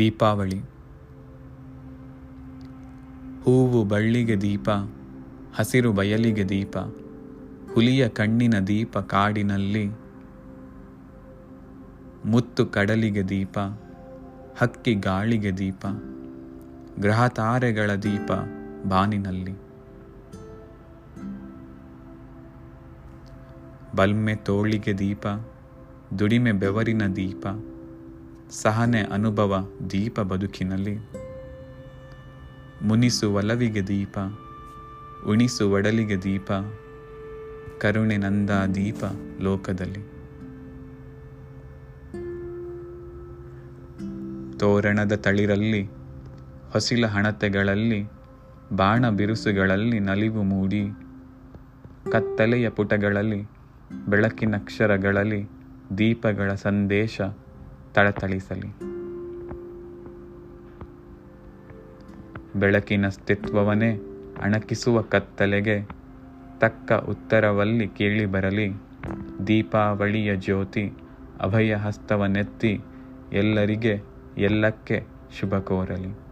ದೀಪಾವಳಿ. ಹೂವು ಬಳ್ಳಿಗೆ ದೀಪ, ಹಸಿರು ಬಯಲಿಗೆ ದೀಪ, ಹುಲಿಯ ಕಣ್ಣಿನ ದೀಪ ಕಾಡಿನಲ್ಲಿ, ಮುತ್ತು ಕಡಲಿಗೆ ದೀಪ, ಹಕ್ಕಿ ಗಾಳಿಗೆ ದೀಪ ಗ್ರಹ ತಾರೆಗಳ ದೀಪ ಬಾನಿನಲ್ಲಿ. ಬಲ್ಮೆ ತೋಳಿಗೆ ದೀಪ, ದುಡಿಮೆ ಬೆವರಿನ ದೀಪ ಸಹನೆ ಅನುಭವ ದೀಪ ಬದುಕಿನಲ್ಲಿ. ಮುನಿಸು ಒಲವಿಗೆ ದೀಪ, ಉಣಿಸು ಒಡಲಿಗೆ ದೀಪ, ಕರುಣೆ ನಂದ ದೀಪ ಲೋಕದಲ್ಲಿ. ತೋರಣದ ತಳಿರಲ್ಲಿ, ಹೊಸಿಲ ಹಣತೆಗಳಲ್ಲಿ, ಬಾಣ ಬಿರುಸುಗಳಲ್ಲಿ ನಲಿವು ಮೂಡಿ. ಕತ್ತಲೆಯ ಪುಟಗಳಲ್ಲಿ ಬೆಳಕಿನಕ್ಷರಗಳಲ್ಲಿ ದೀಪಗಳ ಸಂದೇಶ ತಳತಳಿಸಲಿ. ಬೆಳಕಿನ ಅಸ್ತಿತ್ವವನ್ನೇ ಅಣಕಿಸುವ ಕತ್ತಲೆಗೆ ತಕ್ಕ ಉತ್ತರವಲ್ಲಿ ಕೇಳಿ ಬರಲಿ. ದೀಪಾವಳಿಯ ಜ್ಯೋತಿ ಅಭಯ ಹಸ್ತವನ್ನೆತ್ತಿ ಎಲ್ಲರಿಗೆ ಎಲ್ಲಕ್ಕೆ ಶುಭ ಕೋರಲಿ.